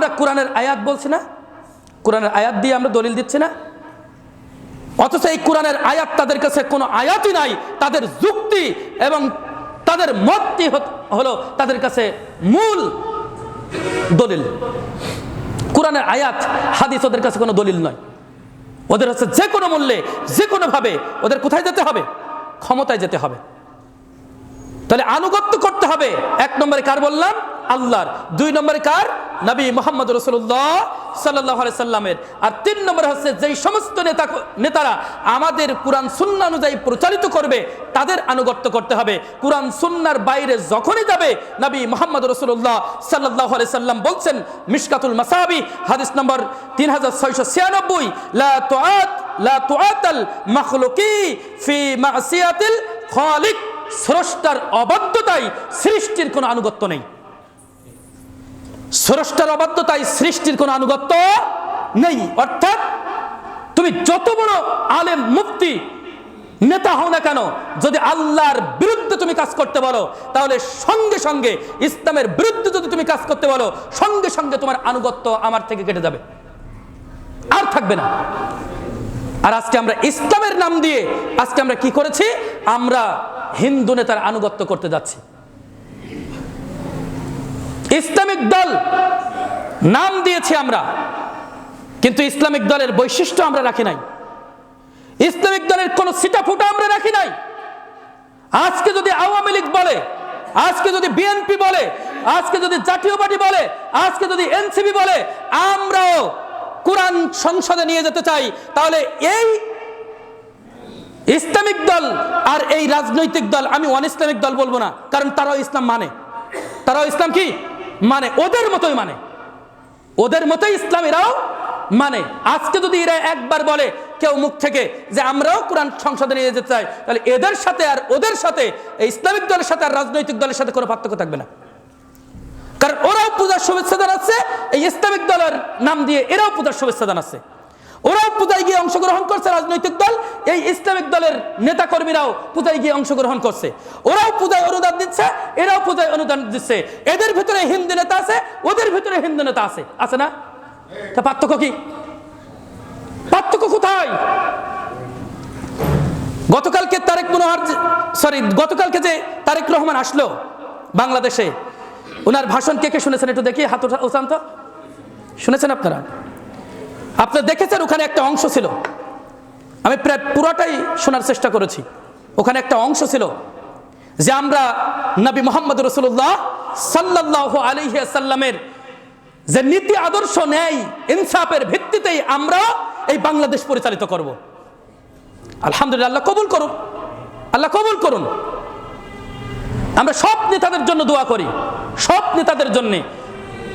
আমরা কোরআনের আয়াত বলছি না? কোরআনের আয়াত দিয়ে আমরা দলিল দিচ্ছি না? অথচ এই কোরআনের আয়াত তাদের কাছে কোনো আয়াতই নাই। তাদের যুক্তি এবং তাদের মতটি হলো তাদের কাছে মূল দলিল। কোরআনের আয়াত, হাদিস ওদের কাছে কোনো দলিল নয়। ওদের হচ্ছে যে কোনো মূল্যে, যে কোনোভাবে ওদের কোথায় যেতে হবে? ক্ষমতায় যেতে হবে। তাহলে আনুগত্য করতে হবে। এক নম্বরে কার বললাম? আল্লাহর। দুই নম্বরে কার? নবী মোহাম্মদ রসুল্লাহ সাল্লাহ সাল্লামের। আর তিন নম্বরে হচ্ছে যেই সমস্ত নেতা নেতারা আমাদের কোরআন সুন্না অনুযায়ী প্রচারিত করবে, তাদের আনুগত্য করতে হবে। কোরআন সুন্নার বাইরে যখনই যাবে, নবী মোহাম্মদ রসুল্লাহ সাল্লাহ সাল্লাম বলছেন, মিশকাতুল মাসাবি হাদিস নম্বর তিন হাজার ছয়শো ছিয়ানব্বই, লা তোয়াত লা ফি মাসিয়াতিল খালিক স্রষ্টার অবাধ্যতায় সৃষ্টির কোনো আনুগত্য নেই। স্রষ্টার অবাধ্যতায় সৃষ্টির কোনো আনুগত্য নেই। অর্থাৎ তুমি যত বড় আলেম মুক্তি নেতা হও না কেন, যদি আল্লাহর বিরুদ্ধে তুমি কাজ করতে বলো, তাহলে সঙ্গে সঙ্গে ইসলামের বিরুদ্ধে যদি তুমি কাজ করতে বলো, সঙ্গে সঙ্গে তোমার আনুগত্য আমার থেকে কেটে যাবে। আর থাকবে না। আর আজকে আমরা ইসলামের নাম দিয়ে আজকে আমরা কি করেছি? আমরা হিন্দু নেতার আনুগত্য করতে যাচ্ছি। ইসলামিক দল নাম দিয়েছি আমরা, কিন্তু ইসলামিক দলের বৈশিষ্ট্য আমরা রাখি নাই। ইসলামিক দলের কোনো সিটা ফুটা আমরা রাখি নাই। আজকে যদি আওয়ামী লীগ বলে, আজকে যদি বিএনপি বলে, আজকে যদি জাতীয় পার্টি বলে, আজকে যদি এনসিপি বলে, আমরাও কোরআন সংসদে নিয়ে যেতে চাই, তাহলে এই ইসলামিক দল আর এই রাজনৈতিক দল, আমি অন ইসলামিক দল বলব না, কারণ তারাও ইসলাম মানে। তারাও ইসলাম কি? মানে ওদের মতোই মানে। ওদের মতোই ইসলাম এরাও মানে। আজকে যদি এরা একবার বলে কেউ মুখ থেকে যে আমরাও কোরআন সংসদে নিয়ে যেতে চাই, তাহলে এদের সাথে আর ওদের সাথে ইসলামিক দলের সাথে আর রাজনৈতিক দলের সাথে কোনো পার্থক্য থাকবে না। কারণ ওরাও পূজার শুভেচ্ছা জানাচ্ছে, এই ইসলামিক দলের নাম দিয়ে এরাও পূজার শুভেচ্ছা জানাচ্ছে। ওরাও পূজায় গিয়ে অংশগ্রহণ করছে, রাজনৈতিক দল। এই ইসলামিক দলের নেতা কর্মীরাও পূজায় গিয়ে অংশগ্রহণ করছে। ওরাও পূজায় অনুদান দিচ্ছে, এরাও পূজায় অনুদান দিচ্ছে। এদের ভিতরে হিন্দু নেতা আছে, ওদের ভিতরে হিন্দু নেতা আছে। আছে না? তা পার্থক্য কি? পার্থক্য কোথায়? গতকালকে তারেক মনোহর সরি গতকালকে যে তারেক রহমান আসলো বাংলাদেশে, ওনার ভাষণ কে কে শুনেছেন একটু দেখি? হাত ওঠা- ওঠান শুনেছেন আপনারা? আপনারা দেখেছেন ওখানে একটা অংশ ছিল? আমি প্রায় পুরোটাই শোনার চেষ্টা করেছি। ওখানে একটা অংশ ছিল যে আমরা নবী মোহাম্মদ রসুল্লাহ সাল্লাহ আলহিয়াসাল্লামের যে নীতি আদর্শ নেয় ইনসাফের ভিত্তিতেই আমরা এই বাংলাদেশ পরিচালিত করব। আলহামদুলিল্লাহ, আল্লাহ কবুল করুন। আল্লাহ কবুল করুন। আমরা সব নেতাদের জন্য দোয়া করি। সব নেতাদের জন্য।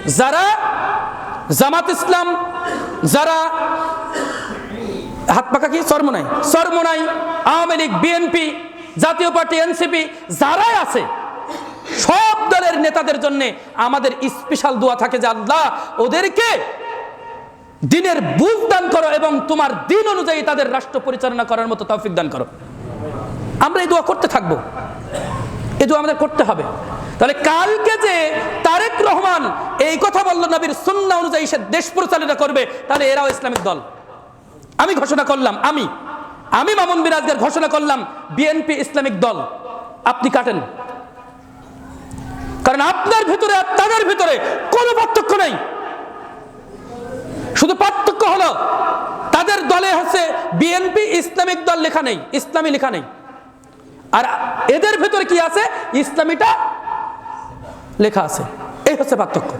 যারা জামাত ইসলাম যারা হাত পাকা কি? চরমোনাই চরমোনাই আওয়ামী লীগ, বিএনপি, জাতীয় পার্টি, এনসিপি, যারাই আছে, সব দলের নেতাদের জন্য আমাদের স্পেশাল দোয়া থাকে যে আল্লাহ ওদেরকে দিনের বুঝ দান করো এবং তোমার দিন অনুযায়ী তাদের রাষ্ট্র পরিচালনা করার মতো তৌফিক দান করো। আমরা এই দোয়া করতে থাকব। এই দোয়া আমাদের করতে হবে। তাহলে কালকে যে এই কথা বলল নবীর সুন্না অনুযায়ী সে দেশ পরিচালনা করবে, তাহলে এরাও ইসলামিক দল। আমি ঘোষণা করলাম, আমি আমি মামুন বিরাজগার ঘোষণা করলাম, বিএনপি ইসলামিক দল, আপনি কাটেন। কারণ আপনার ভিতরে আর তাদের ভিতরে কোনো পার্থক্য নেই। শুধু পার্থক্য হলো, তাদের দলে হচ্ছে বিএনপি ইসলামিক দল লেখা নেই, ইসলামী লেখা নেই। আর এদের ভিতরে কি আছে? ইসলামীটা লেখা আছে। এই হচ্ছে পার্থক্য।